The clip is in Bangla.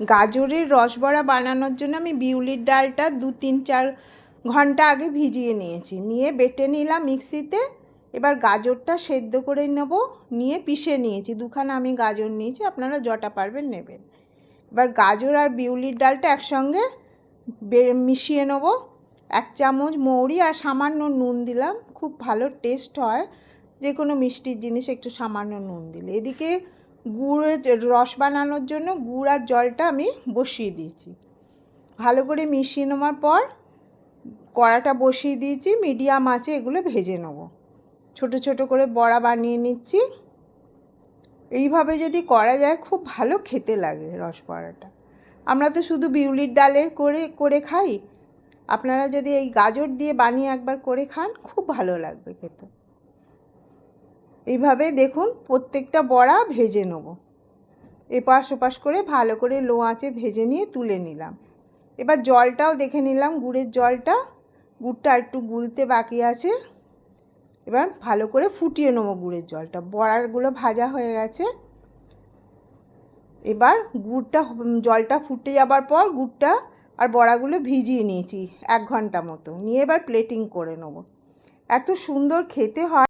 গাজরের রসবড়া বানানোর জন্য আমি বিউলির ডালটা দু তিন চার ঘণ্টা আগে ভিজিয়ে নিয়েছি। নিয়ে বেটে নিলাম মিক্সিতে। এবার গাজরটা সেদ্ধ করে নেব। নিয়ে পিষে নিয়েছি। দুখানা আমি গাজর নিয়েছি। আপনারা যটা পারবেন নেবেন। এবার গাজর আর বিউলির ডালটা একসঙ্গে মিশিয়ে নেব। এক চামচ মৌরি আর সামান্য নুন দিলাম। খুব ভালো টেস্ট হয়। যে কোনো মিষ্টির জিনিস একটু সামান্য নুন দিলে। এদিকে গুড়ের রস বানানোর জন্য গুড় আর জলটা আমি বসিয়ে দিয়েছি। ভালো করে মিশিয়ে নেওয়ার পর কড়াটা বসিয়ে দিয়েছি, মিডিয়াম আঁচে এগুলো ভেজে নেব। ছোট ছোট করে বড়া বানিয়ে নিচ্ছি। এইভাবে যদি করা যায় খুব ভালো খেতে লাগে রস বড়াটা। আমরা তো শুধু বিউলির ডালের করে করে খাই। আপনারা যদি এই গাজর দিয়ে বানিয়ে একবার করে খান, খুব ভালো লাগবে খেতে। এইভাবে দেখুন প্রত্যেকটা বড়া ভেজে নেব। এপাশ ওপাশ করে ভালো করে লো আঁচে ভেজে নিয়ে তুলে নিলাম। এবার জলটাও দেখে নিলাম গুড়ের জলটা, গুড়টা একটু গুলতে বাকি আছে। এবার ভালো করে ফুটিয়ে নেব গুড়ের জলটা। বড়ারগুলো ভাজা হয়ে গেছে। এবার গুড়টা, জলটা ফুটে যাবার পর গুড়টা আর বড়াগুলো ভিজিয়ে নিয়েছি এক ঘণ্টা মতো। নিয়ে এবার প্লেটিং করে নেব। এত সুন্দর খেতে হয়।